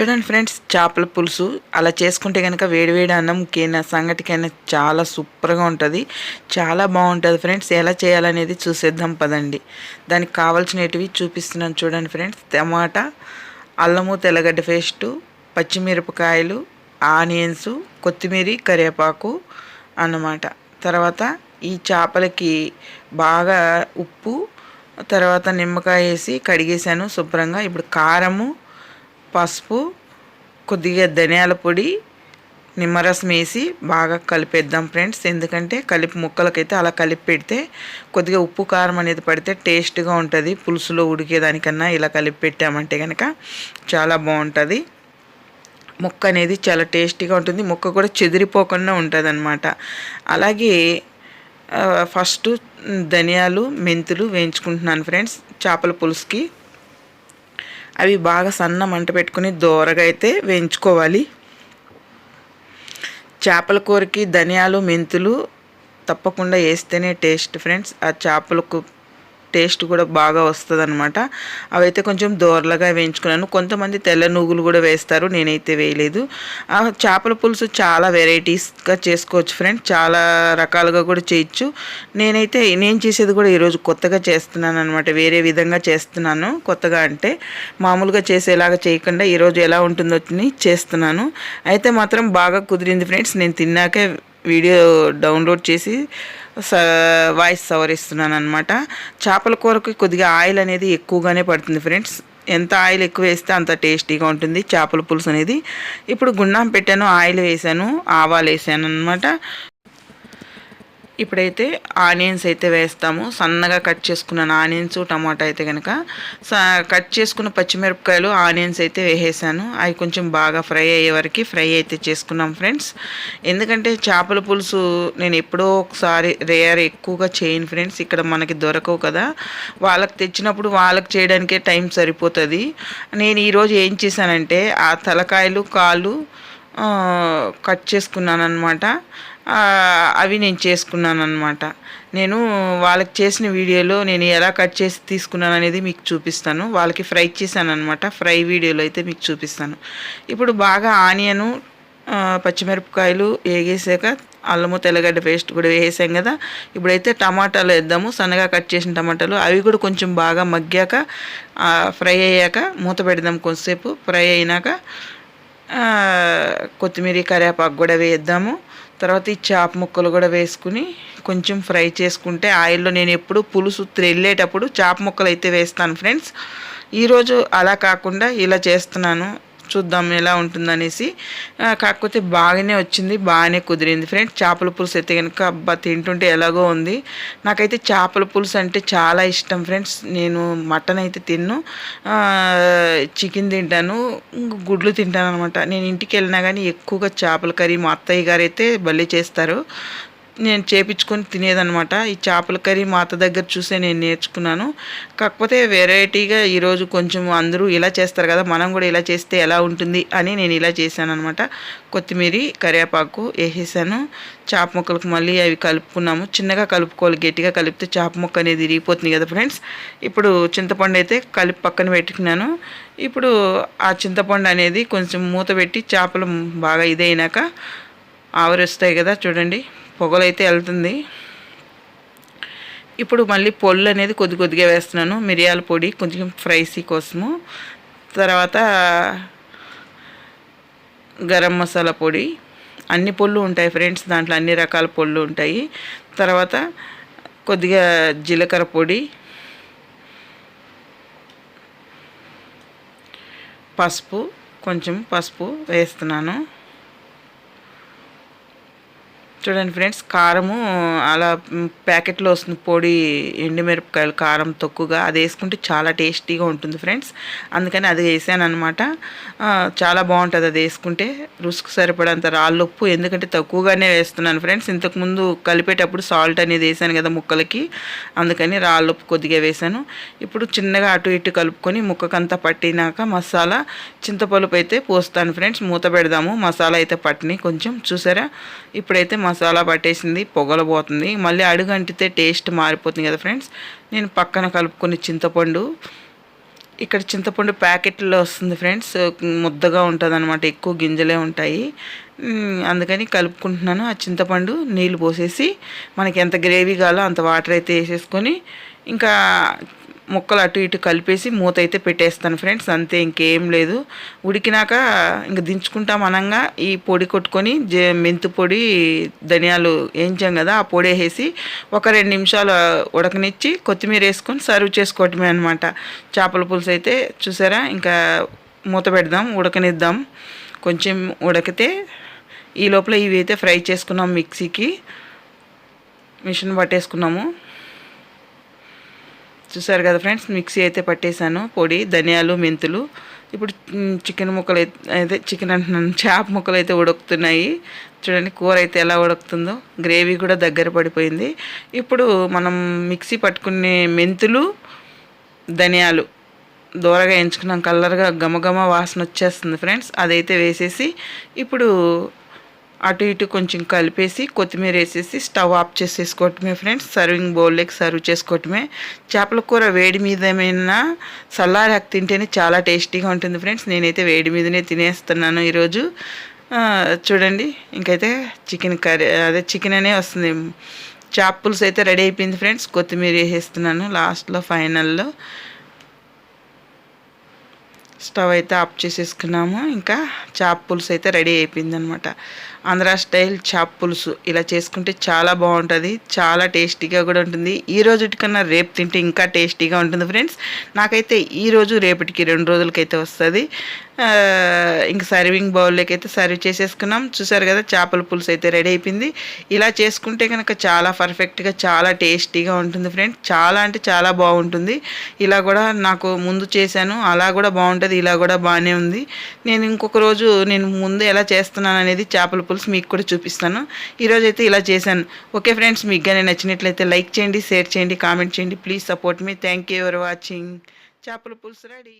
చూడండి ఫ్రెండ్స్ చేపల పులుసు. అలా చేసుకుంటే కనుక వేడివేడి అన్నంకైనా సంగటికైనా చాలా సూపర్గా ఉంటుంది. చాలా బాగుంటుంది ఫ్రెండ్స్. ఎలా చేయాలనేది చూసేద్దాం పదండి. దానికి కావాల్సినవి చూపిస్తున్నాను చూడండి ఫ్రెండ్స్. టమాటా అల్లము తెల్లగడ్డ పేస్టు పచ్చిమిరపకాయలు ఆనియన్స్ కొత్తిమీర కరివేపాకు అన్నమాట. తర్వాత ఈ చేపలకి బాగా ఉప్పు తర్వాత నిమ్మకాయ వేసి కడిగేసాను శుభ్రంగా. ఇప్పుడు కారము పసుపు కొద్దిగా ధనియాల పొడి నిమ్మరసం వేసి బాగా కలిపేద్దాం ఫ్రెండ్స్. ఎందుకంటే కలిపి ముక్కలకైతే అలా కలిపి పెడితే కొద్దిగా ఉప్పు కారం అనేది పడితే టేస్ట్గా ఉంటుంది. పులుసులో ఉడికేదానికన్నా ఇలా కలిపి పెట్టామంటే కనుక చాలా బాగుంటుంది. ముక్క అనేది చాలా టేస్టీగా ఉంటుంది. ముక్క కూడా చెదిరిపోకుండా ఉంటుంది అనమాట అలాగే ఫస్ట్ ధనియాలు మెంతులు వేయించుకుంటున్నాను ఫ్రెండ్స్. చేపల పులుసుకి అవి బాగా సన్న మంట పెట్టుకుని దోరగా అయితే వేయించుకోవాలి. చేపల కూరకి ధనియాలు మెంతులు తప్పకుండా వేస్తేనే టేస్ట్ ఫ్రెండ్స్. ఆ చేపలకు టేస్ట్ కూడా బాగా వస్తుంది అనమాట అవైతే కొంచెం దోరలుగా వేయించుకున్నాను. కొంతమంది తెల్ల నువ్వులు కూడా వేస్తారు. నేనైతే వేయలేదు. ఆ చేపల పులుసు చాలా వెరైటీస్గా చేసుకోవచ్చు ఫ్రెండ్. చాలా రకాలుగా కూడా చేయొచ్చు. నేనైతే నేను చేసేది కూడా ఈరోజు కొత్తగా చేస్తున్నాను అనమాట వేరే విధంగా చేస్తున్నాను. కొత్తగా అంటే మామూలుగా చేసేలాగా చేయకుండా ఈరోజు ఎలా ఉంటుందో చేస్తున్నాను. అయితే మాత్రం బాగా కుదిరింది ఫ్రెండ్స్. నేను తిన్నాకే వీడియో డౌన్లోడ్ చేసి వాయిస్ సవరిస్తున్నాను అనమాట చేపల కూరకి కొద్దిగా ఆయిల్ అనేది ఎక్కువగానే పడుతుంది ఫ్రెండ్స్. ఎంత ఆయిల్ ఎక్కువ వేస్తే అంత టేస్టీగా ఉంటుంది చేపల పులుసు అనేది. ఇప్పుడు గుండం పెట్టాను ఆయిల్ వేసాను ఆవాలు వేసాను అనమాట ఇప్పుడైతే ఆనియన్స్ అయితే వేస్తాము. సన్నగా కట్ చేసుకున్నాను ఆనియన్స్ టమాటా అయితే కనుక కట్ చేసుకున్న పచ్చిమిరపకాయలు ఆనియన్స్ అయితే వేసేసాను. అవి కొంచెం బాగా ఫ్రై అయ్యే వరకు ఫ్రై అయితే చేసుకున్నాం ఫ్రెండ్స్. ఎందుకంటే చేపల పులుసు నేను ఎప్పుడో ఒకసారి రేర్ ఎక్కువగా చేయను ఫ్రెండ్స్. ఇక్కడ మనకి దొరకవు కదా. వాళ్ళకి తెచ్చినప్పుడు వాళ్ళకి చేయడానికే టైం సరిపోతుంది. నేను ఈరోజు ఏం చేశానంటే ఆ తలకాయలు కాళ్ళు కట్ చేసుకున్నాను అనమాట అవి నేను చేసుకున్నాను అనమాట నేను వాళ్ళకి చేసిన వీడియోలో నేను ఎలా కట్ చేసి తీసుకున్నాను అనేది మీకు చూపిస్తాను. వాళ్ళకి ఫ్రై చేశాను అనమాట ఫ్రై వీడియోలో అయితే మీకు చూపిస్తాను. ఇప్పుడు బాగా ఆనియను పచ్చిమిరపకాయలు వేగేసాక అల్లము తెల్లగడ్డ పేస్ట్ కూడా వేసాం కదా. ఇప్పుడైతే టమాటాలు వేద్దాము. సన్నగా కట్ చేసిన టమాటాలు. అవి కూడా కొంచెం బాగా మగ్గాక ఫ్రై అయ్యాక మూత పెడదాం కొంతసేపు. ఫ్రై అయినాక కొత్తిమీర కరివేపాకు కూడా వేద్దాము. తర్వాత ఈ చేప ముక్కలు కూడా వేసుకుని కొంచెం ఫ్రై చేసుకుంటే ఆయిల్లో నేను ఎప్పుడు పులుసు త్రెళ్ళేటప్పుడు చేప ముక్కలు అయితే వేస్తాను ఫ్రెండ్స్. ఈరోజు అలా కాకుండా ఇలా చేస్తున్నాను. చూద్దాం ఎలా ఉంటుందనేసి కాకపోతే బాగానే వచ్చింది బాగానే కుదిరింది. ఫ్రెండ్స్ చేపల పులుసు అయితే కనుక అబ్బా తింటుంటే ఎలాగో ఉంది. నాకైతే చేపల పులుసు అంటే చాలా ఇష్టం ఫ్రెండ్స్ నేను మటన్ అయితే తిన్ను చికెన్ తింటాను గుడ్లు తింటాను అనమాట నేను ఇంటికి వెళ్ళినా కానీ ఎక్కువగా చేపల కర్రీ మా అత్తయ్య గారు అయితే బల్లి చేస్తారు. నేను చేపించుకొని తినేదనమాట ఈ చేపల కర్రీ మా అత్త దగ్గర చూసే నేను నేర్చుకున్నాను. కాకపోతే వెరైటీగా ఈరోజు కొంచెం అందరూ ఇలా చేస్తారు కదా మనం కూడా ఇలా చేస్తే ఎలా ఉంటుంది అని నేను ఇలా చేశాను అనమాట కొత్తిమీర కరివేపాకు వేసేసాను. చేప ముక్కలకు మళ్ళీ అవి కలుపుకున్నాము. చిన్నగా కలుపుకోవాలి గట్టిగా కలిపితే చేప ముక్క అనేది ఇరిగిపోతుంది కదా ఫ్రెండ్స్. ఇప్పుడు చింతపండు అయితే కలిపి పక్కన పెట్టుకున్నాను. ఇప్పుడు ఆ చింతపండు అనేది కొంచెం మూత పెట్టి చేపలు బాగా ఇదైనాక ఆవరిస్తాయి కదా చూడండి. పొగలైతే వెళ్తుంది. ఇప్పుడు మళ్ళీ పొల్లు అనేది కొద్ది కొద్దిగా వేస్తున్నాను. మిరియాల పొడి కొంచెం ఫ్రైసీ కోసము. తర్వాత గరం మసాలా పొడి. అన్ని పొళ్ళు ఉంటాయి ఫ్రెండ్స్ దాంట్లో అన్ని రకాల పొళ్ళు ఉంటాయి. తర్వాత కొద్దిగా జీలకర్ర పొడి. పసుపు కొంచెం పసుపు వేస్తున్నాను. చూడండి ఫ్రెండ్స్ కారము అలా ప్యాకెట్లో వస్తుంది పొడి ఎండుమిరపకాయలు కారం తక్కువగా అది వేసుకుంటే చాలా టేస్టీగా ఉంటుంది ఫ్రెండ్స్. అందుకని అది వేసాను చాలా బాగుంటుంది అది వేసుకుంటే రుసుకు సరిపడంత రాళ్ళుప్పు ఎందుకంటే తక్కువగానే వేస్తున్నాను ఫ్రెండ్స్. ఇంతకుముందు కలిపేటప్పుడు సాల్ట్ అనేది వేసాను కదా ముక్కలకి అందుకని రాళ్ళుప్పు కొద్దిగా వేసాను. ఇప్పుడు చిన్నగా అటు ఇటు కలుపుకొని ముక్కకంతా పట్టినాక మసాలా చింతపలుపు అయితే పోస్తాను ఫ్రెండ్స్. మూత పెడదాము మసాలా అయితే పట్టినాయి కొంచెం. చూసారా? ఇప్పుడైతే మసాలా పట్టేసింది పొగలబోతుంది మళ్ళీ అడుగు అంటితే టేస్ట్ మారిపోతుంది కదా ఫ్రెండ్స్. నేను పక్కన కలుపుకుని చింతపండు. ఇక్కడ చింతపండు ప్యాకెట్లో వస్తుంది ఫ్రెండ్స్. ముద్దగా ఉంటుంది అనమాట ఎక్కువ గింజలే ఉంటాయి. అందుకని కలుపుకుంటున్నాను. ఆ చింతపండు నీళ్ళు పోసేసి మనకి ఎంత గ్రేవీ కావాలో అంత వాటర్ అయితే వేసేసుకొని ఇంకా ముక్కలు అటు ఇటు కలిపేసి మూత అయితే పెట్టేస్తాను ఫ్రెండ్స్ అంతే ఇంకేం లేదు. ఉడికినాక ఇంక దించుకుంటాం అనంగా ఈ పొడి కొట్టుకొని జే మెంతు పొడి ధనియాలు వేయించాం కదా ఆ పొడి వేసేసి ఒక రెండు నిమిషాలు ఉడకనిచ్చి కొత్తిమీర వేసుకొని సర్వ్ చేసుకోవటమే అనమాట చేపల పులుసు అయితే చూసారా ఇంకా మూత పెడదాం ఉడకనిద్దాం. కొంచెం ఉడకితే ఈ లోపల ఇవి అయితే ఫ్రై చేసుకున్నాం మిక్సీకి. మిషన్ పట్టేసుకున్నాము. చూసారు కదా ఫ్రెండ్స్ మిక్సీ అయితే పట్టేశాను పొడి ధనియాలు మెంతులు. ఇప్పుడు చికెన్ ముక్కలు అయితే చికెన్ అంటున్నాను చేప ముక్కలు అయితే ఉడుకుతున్నాయి. చూడండి కూర అయితే ఎలా ఉడుకుతుందో గ్రేవీ కూడా దగ్గర పడిపోయింది. ఇప్పుడు మనం మిక్సీ పట్టుకునే మెంతులు ధనియాలు దూరగా ఎంచుకున్నాం కలర్గా గమగమ వాసన వచ్చేస్తుంది ఫ్రెండ్స్. అదైతే వేసేసి ఇప్పుడు అటు ఇటు కొంచెం కలిపేసి కొత్తిమీర వేసేసి స్టవ్ ఆఫ్ చేసేసుకోవటమే ఫ్రెండ్స్. సర్వింగ్ బౌల్లోకి సర్వ్ చేసుకోవటమే. చేపల కూర వేడి మీద ఏమైనా తింటేనే చాలా టేస్టీగా ఉంటుంది ఫ్రెండ్స్. నేనైతే వేడి మీదనే తినేస్తున్నాను ఈరోజు. చూడండి ఇంకైతే చికెన్ కర్రీ అదే చికెన్ అనే వస్తుంది. చేప పులుసు అయితే రెడీ అయిపోయింది ఫ్రెండ్స్. కొత్తిమీర వేసేస్తున్నాను లాస్ట్లో ఫైనల్లో. స్టవ్ అయితే ఆఫ్ చేసేసుకున్నాము. ఇంకా చాప్ పులుసు అయితే రెడీ అయిపోయింది అనమాట ఆంధ్ర స్టైల్ చాప్ పులుసు. ఇలా చేసుకుంటే చాలా బాగుంటుంది. చాలా టేస్టీగా కూడా ఉంటుంది. ఈ రోజుటికన్నా రేపు తింటే ఇంకా టేస్టీగా ఉంటుంది ఫ్రెండ్స్. నాకైతే ఈ రోజు రేపటికి రెండు రోజులకైతే వస్తుంది. ఇంక సర్వింగ్ బౌల్లోకి అయితే సర్వ్ చేసేసుకున్నాం. చూసారు కదా చేపల పులుసు అయితే రెడీ అయిపోయింది. ఇలా చేసుకుంటే కనుక చాలా పర్ఫెక్ట్గా చాలా టేస్టీగా ఉంటుంది ఫ్రెండ్స్ చాలా అంటే చాలా బాగుంటుంది. ఇలా కూడా నాకు ముందు చేశాను. అలా కూడా బాగుంటుంది ఇలా కూడా బాగానే ఉంది. నేను ఇంకొక రోజు నేను ముందు ఎలా చేస్తున్నాను అనేది చేపల పులుసు మీకు కూడా చూపిస్తాను. ఈరోజు అయితే ఇలా చేశాను. ఓకే ఫ్రెండ్స్ మీకు కానీ నచ్చినట్లయితే లైక్ చేయండి షేర్ చేయండి కామెంట్ చేయండి. Please support me. Thank you for watching. చేపల పులుసు రెడీ.